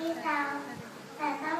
ที่เราแต่ต้อง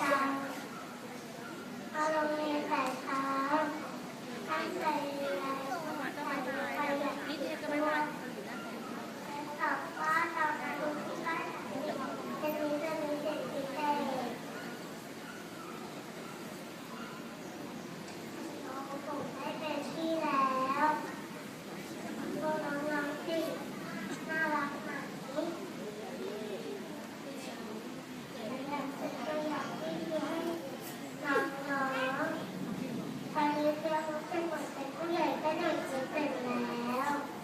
Bye. เราจะหเป็นผู้ใหญ่ก็หน่อยจะเป็นแล้ว